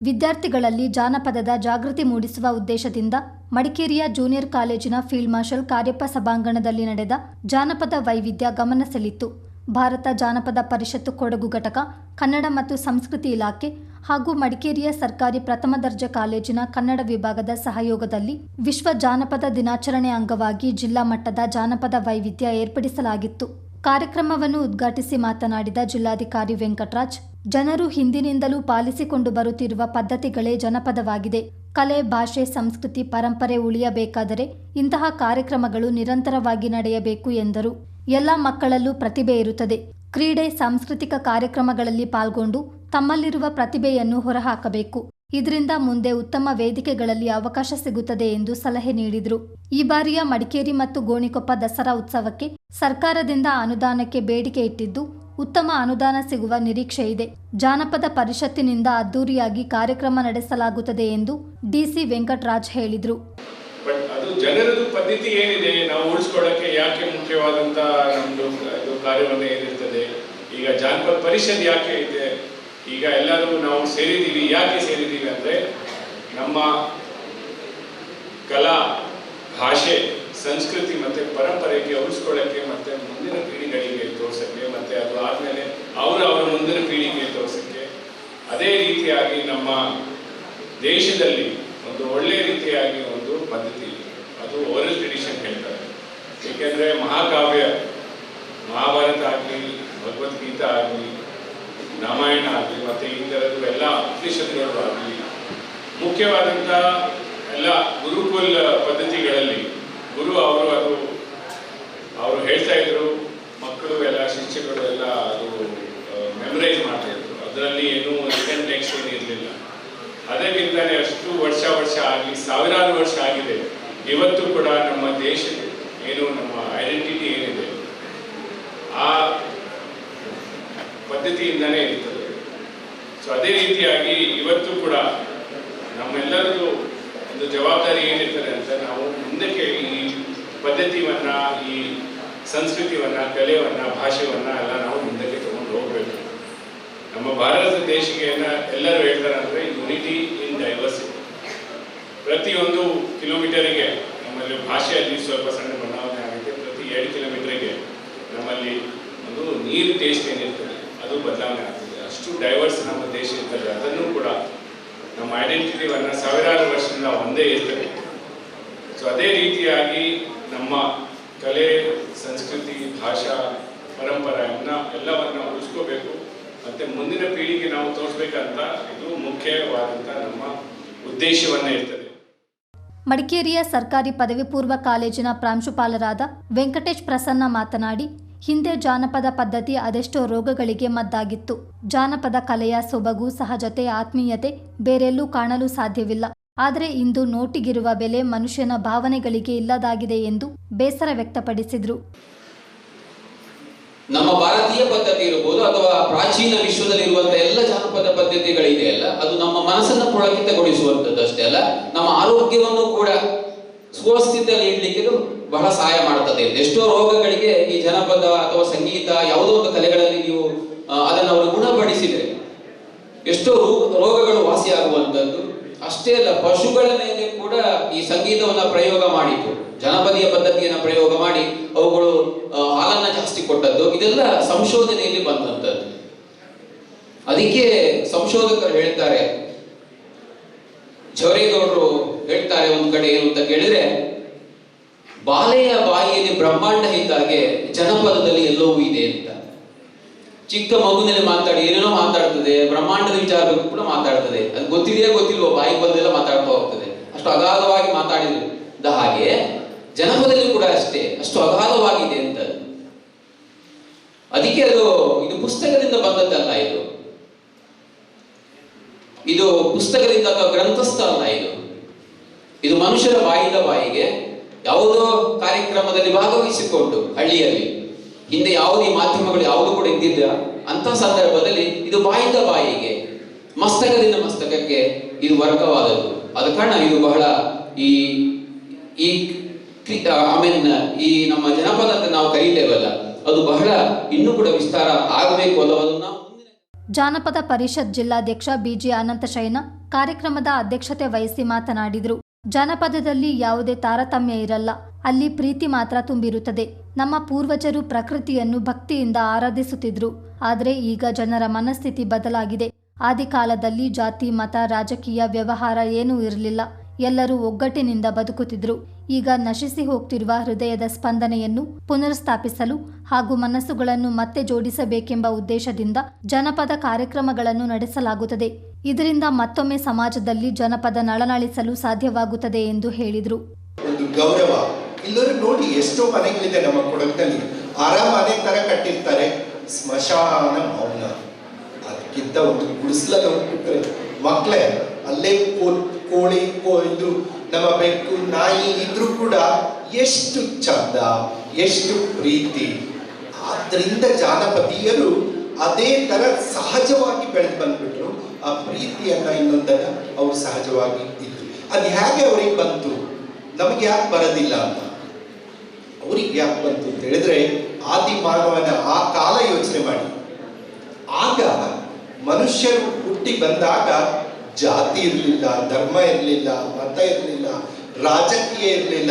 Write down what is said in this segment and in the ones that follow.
ವಿದ್ಯಾರ್ಥಿಗಳಲ್ಲಿ ಜಾನಪದದ ಜಾಗೃತಿ ಮೂಡಿಸುವ ಉದ್ದೇಶದಿಂದ ಮಡಿಕೇರಿಯ ಜೂನಿಯರ್ ಕಾಲೇಜಿನ ಫೀಲ್ಡ್ ಮಾರ್ಷಲ್ ಕಾರ್ಯಪ್ಪ ಸಭಾಂಗಣದಲ್ಲಿ ನಡೆದ ಜಾನಪದ ವೈವಿಧ್ಯ ಗಮನ ಸೆಳಿತು ಭಾರತ ಜಾನಪದ ಪರಿಷತ್ತು ಕೊಡಗು ಘಟಕ, ಕನ್ನಡ ಮತ್ತು ಸಂಸ್ಕೃತಿ ಇಲಾಖೆ ಹಾಗೂ ಮಡಿಕೇರಿಯ ಸರ್ಕಾರಿ ಪ್ರಥಮ ದರ್ಜೆ ಕಾಲೇಜಿನ ಕನ್ನಡ ವಿಭಾಗದ ಸಹಯೋಗದಲ್ಲಿ ವಿಶ್ವ ಜಾನಪದ ದಿನಾಚರಣೆ ಅಂಗವಾಗಿ ಜಿಲ್ಲಾ ಮಟ್ಟದ ಜಾನಪದ ವೈವಿಧ್ಯ ಏರ್ಪಡಿಸಲಾಗಿತ್ತು. ಕಾರ್ಯಕ್ರಮವನ್ನು ಉದ್ಘಾಟಿಸಿ ಮಾತನಾಡಿದ ಜಿಲ್ಲಾಧಿಕಾರಿ ವೆಂಕಟರಾಜ್, ಜನರು ಹಿಂದಿನಿಂದಲೂ ಪಾಲಿಸಿಕೊಂಡು ಬರುತ್ತಿರುವ ಪದ್ಧತಿಗಳೇ ಜನಪದವಾಗಿದೆ. ಕಲೆ, ಭಾಷೆ, ಸಂಸ್ಕೃತಿ, ಪರಂಪರೆ ಉಳಿಯಬೇಕಾದರೆ ಇಂತಹ ಕಾರ್ಯಕ್ರಮಗಳು ನಿರಂತರವಾಗಿ ನಡೆಯಬೇಕು ಎಂದರು. ಎಲ್ಲ ಮಕ್ಕಳಲ್ಲೂ ಪ್ರತಿಭೆ ಇರುತ್ತದೆ. ಕ್ರೀಡೆ, ಸಾಂಸ್ಕೃತಿಕ ಕಾರ್ಯಕ್ರಮಗಳಲ್ಲಿ ಪಾಲ್ಗೊಂಡು ತಮ್ಮಲ್ಲಿರುವ ಪ್ರತಿಭೆಯನ್ನು ಹೊರಹಾಕಬೇಕು. ಇದರಿಂದ ಮುಂದೆ ಉತ್ತಮ ವೇದಿಕೆಗಳಲ್ಲಿ ಅವಕಾಶ ಸಿಗುತ್ತದೆ ಎಂದು ಸಲಹೆ ನೀಡಿದರು. ಈ ಬಾರಿಯ ಮಡಿಕೇರಿ ಮತ್ತು ಗೋಣಿಕೊಪ್ಪ ದಸರಾ ಉತ್ಸವಕ್ಕೆ ಸರ್ಕಾರದಿಂದ ಅನುದಾನಕ್ಕೆ ಬೇಡಿಕೆ ಇಟ್ಟಿದ್ದು, ಉತ್ತಮ ಅನುದಾನ ಸಿಗುವ ನಿರೀಕ್ಷೆ ಇದೆ. ಜಾನಪದ ಪರಿಷತ್ತಿನಿಂದ ಅದ್ದೂರಿಯಾಗಿ ಕಾರ್ಯಕ್ರಮ ನಡೆಸಲಾಗುತ್ತದೆ ಎಂದು ಡಿಸಿ ವೆಂಕಟರಾಜ್ ಹೇಳಿದರು. ಪದ್ಧತಿ ಏನಿದೆ? ನಾವು ಯಾಕೆ ಮುಖ್ಯವಾದಂತ ನಮ್ದು ಇದು ಕಾರ್ಯವನ್ನು ಏನಿರ್ತದೆ ಈಗ ಜಾನಪದ ಪರಿಷತ್ ಯಾಕೆ ಇದೆ? ಈಗ ಎಲ್ಲರೂ ನಾವು ಸೇರಿದ್ದೀವಿ, ಯಾಕೆ ಸೇರಿದ್ದೀವಿ ಅಂದರೆ ನಮ್ಮ ಕಲಾ, ಭಾಷೆ, ಸಂಸ್ಕೃತಿ ಮತ್ತು ಪರಂಪರೆಗೆ ಉಳಿಸ್ಕೊಳ್ಳೋಕ್ಕೆ ಮತ್ತು ಮುಂದಿನ ಪೀಳಿಗೆಗಳಿಗೆ ತೋರಿಸೋಕ್ಕೆ ಮತ್ತು ಅದು ಆದಮೇಲೆ ಅವರು ಅವರ ಮುಂದಿನ ಪೀಳಿಗೆಗೆ ತೋರಿಸೋಕ್ಕೆ ಅದೇ ರೀತಿಯಾಗಿ ನಮ್ಮ ದೇಶದಲ್ಲಿ ಒಂದು ಒಳ್ಳೆಯ ರೀತಿಯಾಗಿ ಒಂದು ಪದ್ಧತಿ. ಅದು ಓರಲ್ ಟ್ರೆಡಿಷನ್ ಹೇಳ್ತಾರೆ ಏಕೆಂದರೆ ಮಹಾಕಾವ್ಯ, ಮಹಾಭಾರತ ಆಗಲಿ, ಭಗವದ್ಗೀತಾ ಆಗಲಿ ರಾಮಾಯಣ ಆಗಲಿ ಮತ್ತು ಈ ಎಲ್ಲ ಉಪನಿಷತ್ತುಗಳು ಆಗಲಿ ಮುಖ್ಯವಾದಂಥ ಎಲ್ಲ ಗುರುಕುಲ ಪದ್ಧತಿಗಳಲ್ಲಿ ಗುರು ಅವರು ಅದು, ಅವರು ಹೇಳ್ತಾ ಇದ್ರು, ಮಕ್ಕಳು ಎಲ್ಲ ಶಿಕ್ಷಕರು ಎಲ್ಲ ಅದು ಮೆಮರೈಸ್ ಮಾಡ್ತಾ ಇದ್ರು. ಅದರಲ್ಲಿ ಏನು ರಿಟರ್ನ್ ಟೆಕ್ಸ್ಟ್ ಏನು ಇರಲಿಲ್ಲ. ಅದಕ್ಕಿಂತಲೇ ಅಷ್ಟು ವರ್ಷ ವರ್ಷ ಆಗಲಿ ಸಾವಿರಾರು ವರ್ಷ ಆಗಿದೆ. ಇವತ್ತು ಕೂಡ ನಮ್ಮ ದೇಶ, ಏನು ನಮ್ಮ ಐಡೆಂಟಿಟಿ ಏನಿದೆ ಆ ಪದ್ಧತಿಯಿಂದನೇ ಇರ್ತದೆ. ಸೊ ಅದೇ ರೀತಿಯಾಗಿ ಇವತ್ತು ಕೂಡ ನಮ್ಮೆಲ್ಲರದ್ದು ಒಂದು ಜವಾಬ್ದಾರಿ ಏನಿರ್ತದೆ ಅಂತ ನಾವು ಮುಂದಕ್ಕೆ ಈ ಪದ್ಧತಿವನ್ನ, ಈ ಸಂಸ್ಕೃತಿವನ್ನ, ಕಲೆವನ್ನ, ಭಾಷೆವನ್ನ ಎಲ್ಲ ನಾವು ಮುಂದಕ್ಕೆ ತಗೊಂಡು ಹೋಗ್ಬೇಕು. ನಮ್ಮ ಭಾರತ ದೇಶಕ್ಕೆ ಏನ- ಎಲ್ಲರೂ ಹೇಳ್ತಾರೆ ಅಂದ್ರೆ ಯುನಿಟಿ ಇನ್ ಡೈವರ್ಸಿಟಿ ಪ್ರತಿಯೊಂದು ಕಿಲೋಮೀಟರಿಗೆ ನಮ್ಮಲ್ಲಿ ಭಾಷೆಯಲ್ಲಿ ಸ್ವಲ್ಪ ಸಣ್ಣ ಬದಲಾವಣೆ ಆಗುತ್ತೆ ಪ್ರತಿ ಎರಡು ಕಿಲೋಮೀಟರ್ಗೆ ನಮ್ಮಲ್ಲಿ ಒಂದು ನೀರು ಟೇಸ್ಟ್ ಅದು ಬದಲಾವಣೆ ಆಗ್ತದೆ. ಅಷ್ಟು ಡೈವರ್ಸ್ ನಮ್ಮ ದೇಶ ಇರ್ತದೆ. ಅದನ್ನು ಕೂಡ ನಮ್ಮ ಐಡೆಂಟಿಟಿವನ್ನು ಸಾವಿರಾರು ವರ್ಷದಿಂದ ಒಂದೇ ಇರ್ತದೆ. ಸೊ ಅದೇ ರೀತಿಯಾಗಿ ನಮ್ಮ ಕಲೆ, ಸಂಸ್ಕೃತಿ, ಭಾಷಾ, ಪರಂಪರೆಯನ್ನ ಎಲ್ಲವನ್ನ ಉಳಿಸ್ಕೋಬೇಕು. ಮತ್ತೆ ಮುಂದಿನ ಪೀಳಿಗೆ ನಾವು ತೋರಿಸ್ಬೇಕಂತ ಇದು ಮುಖ್ಯವಾದಂತ ನಮ್ಮ ಉದ್ದೇಶವನ್ನ ಇರ್ತದೆ. ಮಡಿಕೇರಿಯ ಸರ್ಕಾರಿ ಪದವಿ ಪೂರ್ವ ಕಾಲೇಜಿನ ಪ್ರಾಂಶುಪಾಲರಾದ ವೆಂಕಟೇಶ್ ಪ್ರಸನ್ನ ಮಾತನಾಡಿ ಹಿಂದೆ ಜಾನಪದ ಪದ್ಧತಿ ಅದೆಷ್ಟೋ ರೋಗಗಳಿಗೆ ಮದ್ದಾಗಿತ್ತು. ಜಾನಪದ ಕಲೆಯ ಸೊಬಗು, ಸಹಜತೆ, ಆತ್ಮೀಯತೆ ಬೇರೆಲ್ಲೂ ಕಾಣಲು ಸಾಧ್ಯವಿಲ್ಲ. ಆದರೆ ಇಂದು ನೋಟಿಗಿರುವ ಬೆಲೆ ಮನುಷ್ಯನ ಭಾವನೆಗಳಿಗೆ ಇಲ್ಲದಾಗಿದೆ ಎಂದು ಬೇಸರ ವ್ಯಕ್ತಪಡಿಸಿದರು. ನಮ್ಮ ಭಾರತೀಯ ಪದ್ಧತಿ ಇರಬಹುದು ಅಥವಾ ಪ್ರಾಚೀನ ವಿಶ್ವದಲ್ಲಿರುವಂತಹ ಎಲ್ಲ ಜಾನಪದ ಪದ್ಧತಿಗಳಿದೆಯಲ್ಲ ಅದು ನಮ್ಮ ಮನಸ್ಸನ್ನು ಪುಳಕಿತಗೊಳಿಸುವಂತದ್ದು ಅಷ್ಟೇ ಅಲ್ಲ, ನಮ್ಮ ಆರೋಗ್ಯವನ್ನು ಕೂಡ ಸ್ವಸ್ಥಿತಿಯಲ್ಲಿ ಇಡ್ಲಿಕ್ಕೆ ಇದು ಬಹಳ ಸಹಾಯ ಮಾಡುತ್ತದೆ. ಎಷ್ಟೋ ರೋಗಗಳಿಗೆ ಈ ಜನಪದ ಅಥವಾ ಸಂಗೀತ ಯಾವುದೋ ಒಂದು ಕಲೆಗಳಲ್ಲಿ ನೀವು ಅದನ್ನು ಅವರು ಗುಣಪಡಿಸಿದ್ರೆ ಎಷ್ಟೋ ರೋಗ ರೋಗಗಳು ವಾಸಿಯಾಗುವಂಥದ್ದು. ಅಷ್ಟೇ ಅಲ್ಲ, ಪಶುಗಳ ಮೇಲೆ ಕೂಡ ಈ ಸಂಗೀತವನ್ನ ಪ್ರಯೋಗ ಮಾಡಿತು ಜನಪದೀಯ ಪದ್ಧತಿಯನ್ನ ಪ್ರಯೋಗ ಮಾಡಿ ಅವುಗಳು ಹಾಲನ್ನ ಜಾಸ್ತಿ ಕೊಟ್ಟದ್ದು. ಇದೆಲ್ಲ ಸಂಶೋಧನೆಯಲ್ಲಿ ಬಂದಂಥದ್ದು. ಅದಕ್ಕೆ ಸಂಶೋಧಕರು ಹೇಳ್ತಾರೆ, ಜವರೇಗೌಡರು ಹೇಳ್ತಾರೆ ಒಂದ್ ಕಡೆ ಏನು ಅಂತ ಕೇಳಿದ್ರೆ, ಬಾಲೆಯ ಬಾಯಿಯಲ್ಲಿ ಬ್ರಹ್ಮಾಂಡ ಇದ್ದಾಗೆ ಜನಪದದಲ್ಲಿ ಎಲ್ಲವೂ ಇದೆ ಅಂತ. ಚಿಕ್ಕ ಮಗುನಲ್ಲಿ ಮಾತಾಡಿ, ಏನೇನೋ ಮಾತಾಡ್ತದೆ, ಬ್ರಹ್ಮಾಂಡದ ವಿಚಾರ ಕೂಡ ಮಾತಾಡ್ತದೆ. ಅದು ಗೊತ್ತಿದೆಯೋ ಗೊತ್ತಿಲ್ವೋ ಬಾಯಿ ಬಂದೆಲ್ಲ ಮಾತಾಡ್ತಾ ಹೋಗ್ತದೆ. ಅಷ್ಟು ಅಗಾಧವಾಗಿ ಮಾತಾಡಿದ ಹಾಗೆ ಜನಪದಲ್ಲಿ ಕೂಡ ಅಷ್ಟೇ, ಅಷ್ಟು ಅಗಾಧವಾಗಿದೆ ಅಂತ. ಅದಕ್ಕೆ ಅದು, ಇದು ಪುಸ್ತಕದಿಂದ ಬಂದದ್ದಲ್ಲ ಇದು. ಇದು ಪುಸ್ತಕದಿಂದ ಅಥವಾ ಗ್ರಂಥಸ್ಥ ಅಲ್ಲ ಇದು. ಇದು ಮನುಷ್ಯರ ಬಾಯಿಂದ ಬಾಯಿಗೆ ಯಾವುದೋ ಕಾರ್ಯಕ್ರಮದಲ್ಲಿ ಭಾಗವಹಿಸಿಕೊಂಡು ಹಳ್ಳಿಯಲ್ಲಿ ಹಿಂದೆ ಯಾವುದೇ ಮಾಧ್ಯಮಗಳು ಯಾವುದು ಕೂಡ ಇದ್ದಿಲ್ಲ ಅಂತ ಸಂದರ್ಭದಲ್ಲಿ ಇದು ಬಾಯಿಂದ ಬಾಯಿಗೆ, ಮಸ್ತಕದಿಂದ ಮಸ್ತಕಕ್ಕೆ ಇದು ವರ್ಗವಾದದ್ದು. ಆದ ಕಾರಣ ಇದು ಬಹಳ ಈ ಈ ಈ ನಮ್ಮ ಜನಪದ ಅಂತ ನಾವು ಕರೀತೇವಲ್ಲ, ಅದು ಬಹಳ ಇನ್ನೂ ಕೂಡ ವಿಸ್ತಾರ ಆಗಬೇಕು ಅನ್ನೋದನ್ನ ಜಾನಪದ ಪರಿಷತ್ ಜಿಲ್ಲಾಧ್ಯಕ್ಷ ಬಿಜಿ ಅನಂತಶಯನ ಕಾರ್ಯಕ್ರಮದ ಅಧ್ಯಕ್ಷತೆ ವಹಿಸಿ ಮಾತನಾಡಿದರು. ಜಾನಪದದಲ್ಲಿ ಯಾವುದೇ ತಾರತಮ್ಯ ಇರಲ್ಲ. ಅಲ್ಲಿ ಪ್ರೀತಿ ಮಾತ್ರ ತುಂಬಿರುತ್ತದೆ. ನಮ್ಮ ಪೂರ್ವಜರು ಪ್ರಕೃತಿಯನ್ನು ಭಕ್ತಿಯಿಂದ ಆರಾಧಿಸುತ್ತಿದ್ರು. ಆದರೆ ಈಗ ಜನರ ಮನಸ್ಥಿತಿ ಬದಲಾಗಿದೆ. ಆದಿಕಾಲದಲ್ಲಿ ಜಾತಿ, ಮತ, ರಾಜಕೀಯ ವ್ಯವಹಾರ ಏನೂ ಇರಲಿಲ್ಲ. ಎಲ್ಲರೂ ಒಗ್ಗಟ್ಟಿನಿಂದ ಬದುಕುತ್ತಿದ್ರು. ಈಗ ನಶಿಸಿ ಹೋಗ್ತಿರುವ ಹೃದಯದ ಸ್ಪಂದನೆಯನ್ನು ಪುನರ್ಸ್ಥಾಪಿಸಲು ಹಾಗೂ ಮನಸ್ಸುಗಳನ್ನು ಮತ್ತೆ ಜೋಡಿಸಬೇಕೆಂಬ ಉದ್ದೇಶದಿಂದ ಜನಪದ ಕಾರ್ಯಕ್ರಮಗಳನ್ನು ನಡೆಸಲಾಗುತ್ತದೆ. ಇದರಿಂದ ಮತ್ತೊಮ್ಮೆ ಸಮಾಜದಲ್ಲಿ ಜನಪದ ನಳನಳಿಸಲು ಸಾಧ್ಯವಾಗುತ್ತದೆ ಎಂದು ಹೇಳಿದರು. ಒಂದು ಗೌರವ. ಇಲ್ಲರೂ ನೋಡಿ ಎಷ್ಟೋ ಮನೆಗಳಿದೆ ನಮ್ಮ ಕೊಡಗಿನಲ್ಲಿ. ಅರಮನೆ ತರ ಕಟ್ಟಿರ್ತಾರೆ. ಸ್ಮಶಾನ ಮೌನ ಅದಕ್ಕಿಂತ ಒಂದು ಗುಡಿಸಲಲ್ಲಿ ಹೋಗ್ಬಿಟ್ರೆ ಮಕ್ಕಳೇ ಅಲ್ಲೇ ಕೋಳಿ ಇದು ನಮ್ಮ ಬೆಕ್ಕು, ನಾಯಿ ಇದ್ರೂ ಕೂಡ ಎಷ್ಟು ಚಂದ, ಎಷ್ಟು ಪ್ರೀತಿ. ಆದ್ರಿಂದ ಜಾನಪದೀಯರು ಅದೇ ತರ ಸಹಜವಾಗಿ ಬೆಳೆದು ಬಂದ್ಬಿಟ್ರು. ಆ ಪ್ರೀತಿಯನ್ನ ಇನ್ನೊಂದನ್ನ ಅವ್ರು ಸಹಜವಾಗಿ ಇದ್ರು. ಅದು ಹೇಗೆ ಅವ್ರಿಗೆ ಬಂತು? ನಮಗೆ ಯಾಕೆ ಬರೋದಿಲ್ಲ ಅಂತ. ಅವ್ರಿಗೆ ಯಾಕೆ ಬಂತು ಅಂತ ಹೇಳಿದ್ರೆ, ಆದಿ ಮಾನವನ ಆ ಕಾಲ ಯೋಚನೆ ಮಾಡಿ. ಆಗ ಮನುಷ್ಯರು ಹುಟ್ಟಿ ಬಂದಾಗ ಜಾತಿ ಇರಲಿಲ್ಲ, ಧರ್ಮ ಇರಲಿಲ್ಲ, ಮತ ಇರಲಿಲ್ಲ, ರಾಜಕೀಯ ಇರಲಿಲ್ಲ,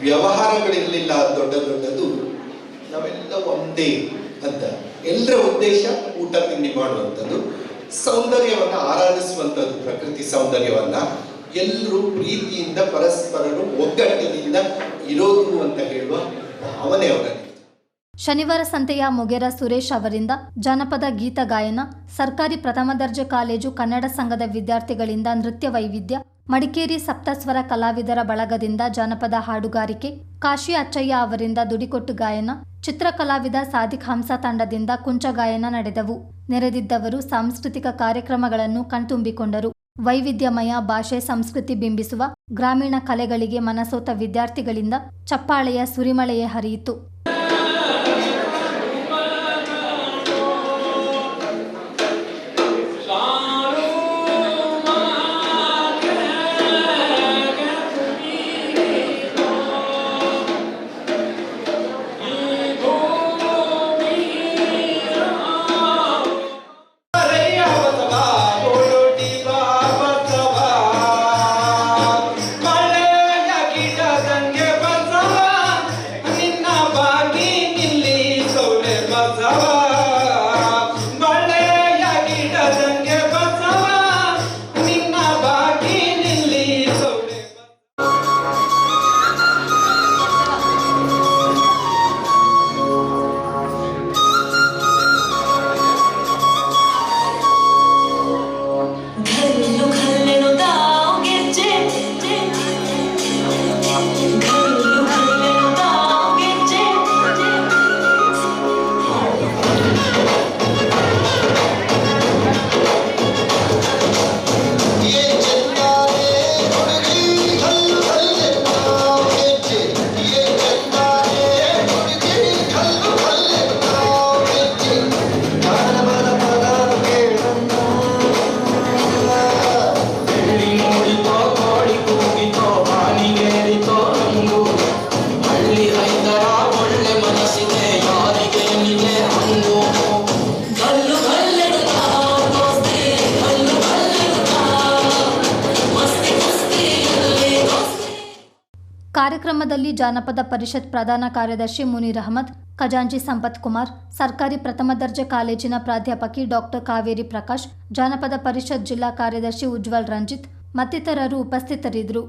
ವ್ಯವಹಾರಗಳಿರಲಿಲ್ಲ, ದೊಡ್ಡ ದೊಡ್ಡದು. ನಾವೆಲ್ಲ ಒಂದೇ ಅಂತ. ಎಲ್ಲರ ಉದ್ದೇಶ ಊಟ ತಿಂಡಿ ಮಾಡುವಂಥದ್ದು. ಸೌಂದರ್ಯವನ್ನ ಆರಾಧಿಸುವಂಥದ್ದು ಪ್ರಕೃತಿ ಸೌಂದರ್ಯವನ್ನ ಎಲ್ಲರೂ ಪ್ರೀತಿಯಿಂದ, ಪರಸ್ಪರರು ಒಗ್ಗಟ್ಟಿನಿಂದ ಇರೋದು ಅಂತ ಹೇಳುವ ಭಾವನೆ ಅವರಲ್ಲಿ. ಶನಿವಾರ ಸಂತೆಯ ಮೊಗೆರ ಸುರೇಶ್ ಅವರಿಂದ ಜಾನಪದ ಗೀತ ಗಾಯನ, ಸರ್ಕಾರಿ ಪ್ರಥಮ ದರ್ಜೆ ಕಾಲೇಜು ಕನ್ನಡ ಸಂಘದ ವಿದ್ಯಾರ್ಥಿಗಳಿಂದ ನೃತ್ಯ ವೈವಿಧ್ಯ ಮಡಿಕೇರಿ ಸಪ್ತಸ್ವರ ಕಲಾವಿದರ ಬಳಗದಿಂದ ಜಾನಪದ ಹಾಡುಗಾರಿಕೆ, ಕಾಶಿ ಅಚ್ಚಯ್ಯ ಅವರಿಂದ ದುಡಿಕೊಟ್ಟು ಗಾಯನ, ಚಿತ್ರಕಲಾವಿದ ಸಾದಿಕ್ ಹಂಸ ತಂಡದಿಂದ ಕುಂಚ ಗಾಯನ ನಡೆದವು. ನೆರೆದಿದ್ದವರು ಸಾಂಸ್ಕೃತಿಕ ಕಾರ್ಯಕ್ರಮಗಳನ್ನು ಕಣ್ತುಂಬಿಕೊಂಡರು. ವೈವಿಧ್ಯಮಯ ಭಾಷೆ ಸಂಸ್ಕೃತಿ ಬಿಂಬಿಸುವ ಗ್ರಾಮೀಣ ಕಲೆಗಳಿಗೆ ಮನಸೋತ ವಿದ್ಯಾರ್ಥಿಗಳಿಂದ ಚಪ್ಪಾಳೆಯ ಸುರಿಮಳೆಯೇ ಹರಿಯಿತು. matar ಕಾರ್ಯಕ್ರಮದಲ್ಲಿ ಜಾನಪದ ಪರಿಷತ್ ಪ್ರಧಾನ ಕಾರ್ಯದರ್ಶಿ ಮುನೀರ್ ಅಹಮದ್, ಖಜಾಂಚಿ ಸಂಪತ್ ಕುಮಾರ್, ಸರ್ಕಾರಿ ಪ್ರಥಮ ದರ್ಜೆ ಕಾಲೇಜಿನ ಪ್ರಾಧ್ಯಾಪಕಿ ಡಾಕ್ಟರ್ ಕಾವೇರಿ ಪ್ರಕಾಶ್, ಜಾನಪದ ಪರಿಷತ್ ಜಿಲ್ಲಾ ಕಾರ್ಯದರ್ಶಿ ಉಜ್ವಲ್ ರಂಜಿತ್ ಮತ್ತಿತರರು ಉಪಸ್ಥಿತರಿದ್ದರು.